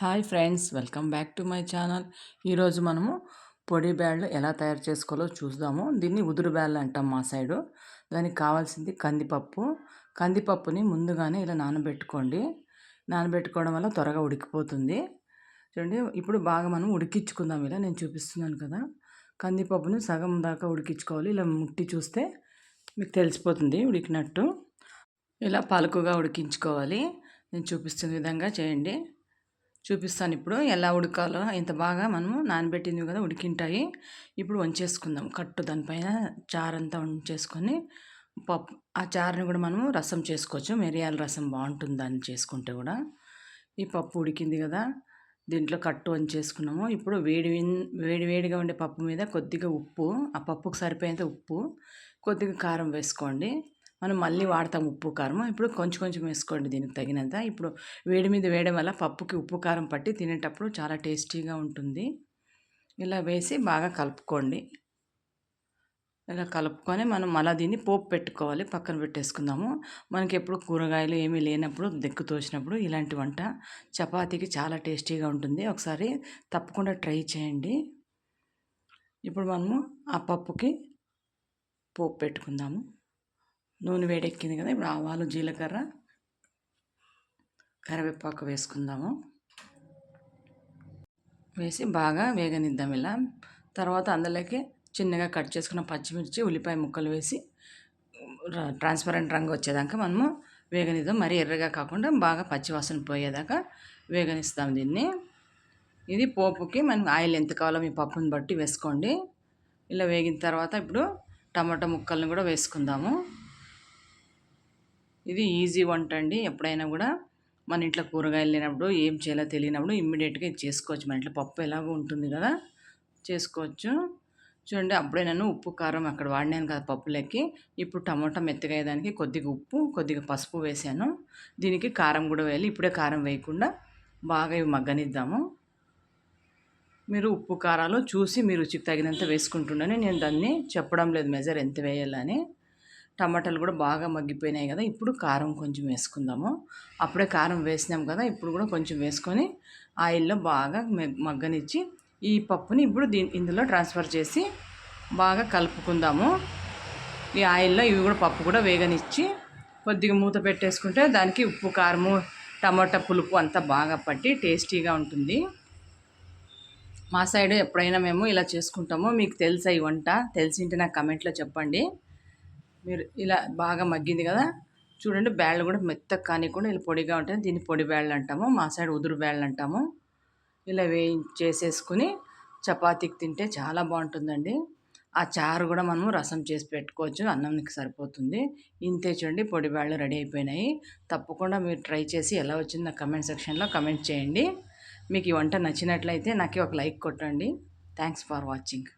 Hi friends welcome back to my channel. ఈరోజు మనము పొడి బ్యాళ్ళు ఎలా తయారు చేసుకోవాలో చూద్దాము. దీన్ని ఉదురు బ్యాళ్ళు అంటాం మా సైడు. దానికి కావాల్సింది కందిపప్పు. కందిపప్పుని ముందుగానే ఇలా నానబెట్టుకోండి. నానబెట్టుకోవడం వల్ల త్వరగా ఉడికిపోతుంది. చూడండి ఇప్పుడు బాగా మనం ఉడికించుకుందాం. ఇలా నేను చూపిస్తున్నాను కదా. కందిపప్పుని సగం దాకా ఉడికించుకోవాలి. ఇలా ముట్టి చూస్తే మీకు తెలిసిపోతుంది ఉడికినట్టు. ఇలా పలుకుగా ఉడికించుకోవాలి. నేను చూపిస్తున్న విధంగా చేయండి. చూపిస్తాను ఇప్పుడు. ఎలా ఉడకాలో ఇంత బాగా మనము నానబెట్టింది కదా ఉడికింటాయి. ఇప్పుడు వంచేసుకుందాం. కట్టు దానిపైన చారంతా వంచేసుకొని పప్పు ఆ చారుని కూడా మనము రసం చేసుకోవచ్చు. మిరియాల రసం బాగుంటుంది దాన్ని చేసుకుంటే కూడా. ఈ పప్పు ఉడికింది కదా దీంట్లో కట్టు వంచేసుకున్నాము. ఇప్పుడు వేడి వేడి వేడిగా ఉండే పప్పు మీద కొద్దిగా ఉప్పు ఆ పప్పుకు సరిపోయేంత ఉప్పు కొద్దిగా కారం వేసుకోండి. మనం మళ్ళీ వాడతాం ఉప్పు కారం. ఇప్పుడు కొంచెం కొంచెం వేసుకోండి దీనికి తగినంత. ఇప్పుడు వేడి మీద వేయడం వల్ల పప్పుకి ఉప్పు కారం పట్టి తినేటప్పుడు చాలా టేస్టీగా ఉంటుంది. ఇలా వేసి బాగా కలుపుకోండి. ఇలా కలుపుకొని మనం మళ్ళీ దీన్ని పోపు పెట్టుకోవాలి. పక్కన పెట్టేసుకుందాము. మనకి ఎప్పుడు కూరగాయలు ఏమీ లేనప్పుడు దెక్కు తోసినప్పుడు ఇలాంటి వంట చపాతీకి చాలా టేస్టీగా ఉంటుంది. ఒకసారి తప్పకుండా ట్రై చేయండి. ఇప్పుడు మనము ఆ పప్పుకి పోపు పెట్టుకుందాము. నూనె వేడెక్కింది కదా ఇప్పుడు ఆవాలు జీలకర్ర కరివేపాకు వేసుకుందాము. వేసి బాగా వేగనిద్దాం ఇలా. తర్వాత అందులోకి చిన్నగా కట్ చేసుకున్న పచ్చిమిర్చి ఉల్లిపాయ ముక్కలు వేసి ట్రాన్స్పరెంట్ రంగు వచ్చేదాకా మనము వేగనిద్దాం. మరీ ఎర్రగా కాకుండా బాగా పచ్చివాసన పోయేదాకా వేగనిస్తాం దీన్ని. ఇది పోపుకి మనం ఆయిల్ ఎంత కావాలో మీ పప్పుని బట్టి వేసుకోండి. ఇలా వేగిన తర్వాత ఇప్పుడు టమాటా ముక్కల్ని కూడా వేసుకుందాము. ఇది ఈజీ వంట అండి. ఎప్పుడైనా కూడా మన ఇంట్లో కూరగాయలు లేనప్పుడు ఏం చేయాలో తెలియనప్పుడు ఇమ్మీడియట్గా ఇది చేసుకోవచ్చు. మన ఇంట్లో పప్పు ఎలాగో ఉంటుంది కదా చేసుకోవచ్చు. చూడండి అప్పుడే నేను ఉప్పు కారం అక్కడ వాడినాను కదా పప్పులకి ఇప్పుడు టమాటా మెత్తగా కొద్దిగా ఉప్పు కొద్దిగా పసుపు వేసాను. దీనికి కారం కూడా వేయాలి. ఇప్పుడే కారం వేయకుండా బాగా ఇవి మగ్గనిద్దాము. మీరు ఉప్పు కారాలు చూసి మీ రుచికి తగినంత వేసుకుంటుండని నేను దాన్ని చెప్పడం లేదు. మెజర్ ఎంత వేయాలని. టమాటాలు కూడా బాగా మగ్గిపోయినాయి కదా ఇప్పుడు కారం కొంచెం వేసుకుందాము. అప్పుడే కారం వేసినాం కదా ఇప్పుడు కూడా కొంచెం వేసుకొని ఆయిల్లో బాగా మగ్గనిచ్చి ఈ పప్పుని ఇప్పుడు దీని ఇందులో ట్రాన్స్ఫర్ చేసి బాగా కలుపుకుందాము. ఈ ఆయిల్లో ఇవి కూడా పప్పు కూడా వేగనిచ్చి కొద్దిగా మూత పెట్టేసుకుంటే దానికి ఉప్పు కారము టమాటా పులుపు అంతా బాగా పట్టి టేస్టీగా ఉంటుంది. మా సైడ్ ఎప్పుడైనా మేము ఇలా చేసుకుంటామో మీకు తెలుసా ఈ వంట? తెలిసింటే నాకు కమెంట్లో చెప్పండి. మీరు ఇలా బాగా మగ్గింది కదా చూడండి బ్యాళ్ళు కూడా మెత్తగా కానికుండా ఇలా పొడిగా ఉంటుంది దీన్ని పొడి బ్యాళ్ళు అంటాము మా సైడ్ ఉదురు బ్యాళ్ళు అంటాము. ఇలా వేయించేసేసుకుని చపాతీకి తింటే చాలా బాగుంటుందండి. ఆ చారు కూడా మనము రసం చేసి పెట్టుకోవచ్చు అన్నంకి సరిపోతుంది. ఇంతే చూడండి పొడి బ్యాళ్ళు రెడీ అయిపోయినాయి. తప్పకుండా మీరు ట్రై చేసి ఎలా వచ్చింది కమెంట్ సెక్షన్లో కమెంట్ చేయండి. మీకు ఈ వంట నచ్చినట్లయితే నాకు ఒక లైక్ కొట్టండి. Thanks for watching.